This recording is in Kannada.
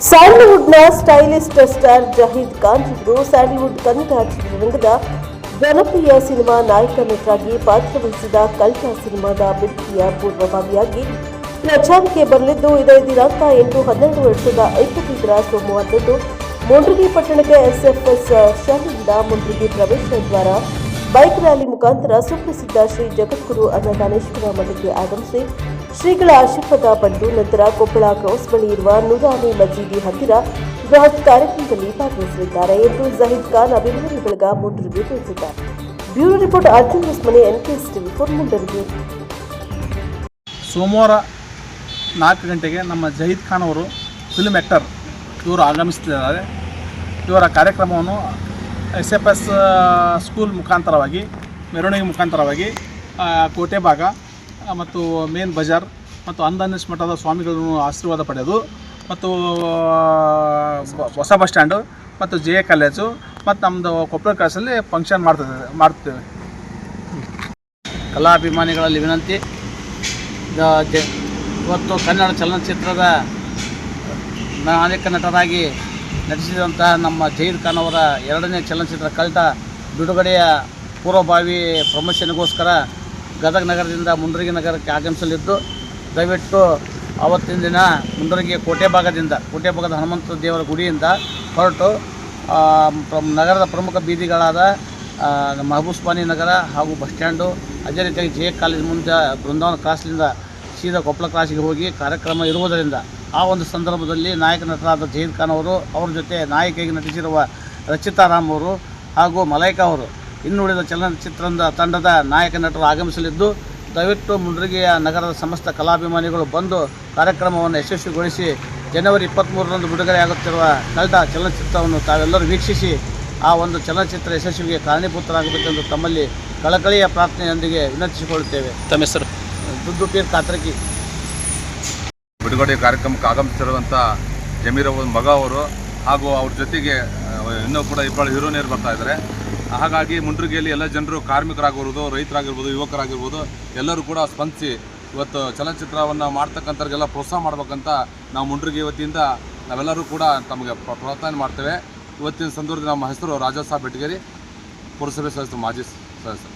ಸ್ಯಾಂಡಲ್ವುಡ್ನ ಸ್ಟೈಲಿಸ್ಟ್ ಸ್ಟಾರ್ ಜಹೀದ್ ಖಾನ್ ಇವರು ಸ್ಯಾಂಡಲ್ವುಡ್ ಕನ್ನಡ ಚಿತ್ರರಂಗದ ಜನಪ್ರಿಯ ಸಿನಿಮಾ ನಾಯಕ ನಟರಾಗಿ ಪಾತ್ರವಹಿಸಿದ ಕಲ್ಟ ಸಿನಿಮಾದ ಬಿಡುಗಡೆಯ ಪೂರ್ವಭಾವಿಯಾಗಿ ಪ್ರಚಾರಕ್ಕೆ ಬರಲಿದ್ದು, ಇದೇ ದಿನಾಂಕ ಎಂಟು ಹನ್ನೆರಡು ವರ್ಷದ ಇಪ್ಪತ್ತೈದರ ಸೋಮವಾರದಂದು ಮುಂಡ್ರಿಗಿ ಪಟ್ಟಣಕ್ಕೆ ಎಸ್ಎಫ್ಎಸ್ ಶಾಲೆಯಿಂದ ಮುಂಡ್ರಿಗಿ ಪ್ರವೇಶ ದ್ವಾರ ಬೈಕ್ ರ್ಯಾಲಿ ಮುಖಾಂತರ ಸುಪ್ರಸಿದ್ಧ ಶ್ರೀ ಜಗದ್ಗುರು ಅನ್ನದಾನೇಶ್ವರ ಮಠಕ್ಕೆ ಆಗಮಿಸಿ ಶ್ರೀಗಳ ಆಶೀರ್ವಾದ ಪಡೆದು ನಂತರ ಕೊಪ್ಪಳ ಕ್ರೌಸ್ ಬಳಿ ಇರುವ ನೂರಾನಿ ಮಜೀದಿ ಹತ್ತಿರ ಬೃಹತ್ ಕಾರ್ಯಕ್ರಮದಲ್ಲಿ ಭಾಗವಹಿಸಲಿದ್ದಾರೆ ಎಂದು ಜಹೀದ್ ಖಾನ್ ಅಭಿಮಾನಿ ಬಳಗ ಮುಂಡರಿಗೆ ತಿಳಿಸಿದ್ದಾರೆ. ಬ್ಯೂರೋ ರಿಪೋರ್ಟ್ ಅರ್ಜುನ್ ಮನೆ ಎನ್ಕೆಎಸ್ ಟಿವಿ ಫೋರ್ ಮುಂಡರಿಗೆ ಸೋಮವಾರ ನಾಲ್ಕು ಗಂಟೆಗೆ ನಮ್ಮ ಜಹೀದ್ ಖಾನ್ ಅವರು ಫಿಲ್ಮ್ ಆ್ಯಕ್ಟರ್ ಇವರು ಆಗಮಿಸುತ್ತಿದ್ದಾರೆ ಇವರ ಕಾರ್ಯಕ್ರಮವನ್ನು ಎಸ್ ಎಫ್ ಎಸ್ ಸ್ಕೂಲ್ ಮುಖಾಂತರವಾಗಿ, ಮೆರವಣಿಗೆ ಮುಖಾಂತರವಾಗಿ ಕೋಟೆ ಭಾಗ ಮತ್ತು ಮೇನ್ ಬಜಾರ್ ಮತ್ತು ಅಂದಾನೇಶ್ ಮಠದ ಸ್ವಾಮಿಗಳನ್ನು ಆಶೀರ್ವಾದ ಪಡೆಯೋದು ಮತ್ತು ಹೊಸ ಬಸ್ ಸ್ಟ್ಯಾಂಡು ಮತ್ತು ಜೆ ಕಾಲೇಜು ಮತ್ತು ನಮ್ಮದು ಕೊಪ್ಪಳ ಕ್ಲಾಸಲ್ಲಿ ಫಂಕ್ಷನ್ ಮಾಡ್ತದೆ ಮಾಡ್ತೇವೆ. ಕಲಾಭಿಮಾನಿಗಳಲ್ಲಿ ವಿನಂತಿ. ಇವತ್ತು ಕನ್ನಡ ಚಲನಚಿತ್ರದ ನಾಯಕ ನಟರಾಗಿ ನಟಿಸಿದಂತಹ ನಮ್ಮ ಜಹೀರ್ ಖಾನ್ ಅವರ ಎರಡನೇ ಚಲನಚಿತ್ರ ಕಲಿತ ಬಿಡುಗಡೆಯ ಪೂರ್ವಭಾವಿ ಪ್ರಮೋಷನ್ಗೋಸ್ಕರ ಗದಗ ನಗರದಿಂದ ಮುಂಡರಗಿ ನಗರಕ್ಕೆ ಆಗಮಿಸಲಿದ್ದು, ದಯವಿಟ್ಟು ಆವತ್ತಿನ ದಿನ ಮುಂಡರಗಿ ಕೋಟೆ ಭಾಗದಿಂದ, ಕೋಟೆ ಭಾಗದ ಹನುಮಂತ ದೇವರ ಗುಡಿಯಿಂದ ಹೊರಟು ನಗರದ ಪ್ರಮುಖ ಬೀದಿಗಳಾದ ಮಹಬೂಸ್ಬಾನಿ ನಗರ ಹಾಗೂ ಬಸ್ ಸ್ಟ್ಯಾಂಡು, ಅದೇ ರೀತಿಯಾಗಿ ಜೆ ಕಾಲೇಜ್ ಮುಂದೆ ಬೃಂದಾವನ ಕ್ರಾಸ್ನಿಂದ ಸೀದಾ ಕೊಪ್ಪಳ ಕ್ರಾಸಿಗೆ ಹೋಗಿ ಕಾರ್ಯಕ್ರಮ ಇರುವುದರಿಂದ, ಆ ಒಂದು ಸಂದರ್ಭದಲ್ಲಿ ನಾಯಕ ನಟರಾದ ಜಯೀದ್ ಖಾನ್ ಅವರು, ಅವ್ರ ಜೊತೆ ನಾಯಕಿಯಾಗಿ ನಟಿಸಿರುವ ರಚಿತಾ ರಾಮ್ ಅವರು ಹಾಗೂ ಮಲೈಕಾ ಅವರು ಇನ್ನುಳಿದ ಚಲನಚಿತ್ರದ ತಂಡದ ನಾಯಕ ನಟರು ಆಗಮಿಸಲಿದ್ದು ದಯವಿಟ್ಟು ಮುಂಡ್ರಿಗೆಯ ನಗರದ ಸಮಸ್ತ ಕಲಾಭಿಮಾನಿಗಳು ಬಂದು ಕಾರ್ಯಕ್ರಮವನ್ನು ಯಶಸ್ವಿಗೊಳಿಸಿ ಜನವರಿ ಇಪ್ಪತ್ತ್ಮೂರರಂದು ಬಿಡುಗಡೆಯಾಗುತ್ತಿರುವ ಕಳೆದ ಚಲನಚಿತ್ರವನ್ನು ತಾವೆಲ್ಲರೂ ವೀಕ್ಷಿಸಿ ಆ ಒಂದು ಚಲನಚಿತ್ರ ಯಶಸ್ವಿಗೆ ಕಾರಣೀಭೂತರಾಗಬೇಕೆಂದು ತಮ್ಮಲ್ಲಿ ಕಳಕಳಿಯ ಪ್ರಾರ್ಥನೆಯೊಂದಿಗೆ ವಿನಂತಿಸಿಕೊಳ್ಳುತ್ತೇವೆ. ತಮ್ಮ ಹೆಸರು? ದುಡ್ಡು ಪೀರ್ ಕಾತ್ರಕಿ ಬಿಡುಗಡೆ ಕಾರ್ಯಕ್ರಮಕ್ಕೆ ಆಗಮಿಸಿರುವಂಥ ಜಮೀರ್ ಮಗ ಅವರು ಹಾಗೂ ಅವ್ರ ಜೊತೆಗೆ ಇನ್ನೂ ಕೂಡ ಇಬ್ಬರು ಹೀರೋನಿಯರು ಬರ್ತಾ ಇದ್ದಾರೆ. ಹಾಗಾಗಿ ಮುಂಡ್ರಿಗೆಯಲ್ಲಿ ಎಲ್ಲ ಜನರು ಕಾರ್ಮಿಕರಾಗಿರ್ಬೋದು, ರೈತರಾಗಿರ್ಬೋದು, ಯುವಕರಾಗಿರ್ಬೋದು, ಎಲ್ಲರೂ ಕೂಡ ಸ್ಪಂದಿಸಿ ಇವತ್ತು ಚಲನಚಿತ್ರವನ್ನು ಮಾಡ್ತಕ್ಕಂಥವ್ರಿಗೆಲ್ಲ ಪ್ರೋತ್ಸಾಹ ಮಾಡ್ಬೇಕಂತ ನಾವು ಮುಂಡ್ರಿಗೆ ವತಿಯಿಂದ ನಾವೆಲ್ಲರೂ ಕೂಡ ತಮಗೆ ಪ್ರ- ಪ್ರೋತ್ಸಾಹ ಮಾಡ್ತೇವೆ. ಇವತ್ತಿನ ಸಂದರ್ಭದಲ್ಲಿ ನಮ್ಮ ಹೆಸರು ರಾಜಾ ಸಾಬ್ ಬೆಟಗೇರಿ ಪುರಸಭೆ ಸದಸ್ಯರು ಮಾಜಿ ಸದಸ್ಯರು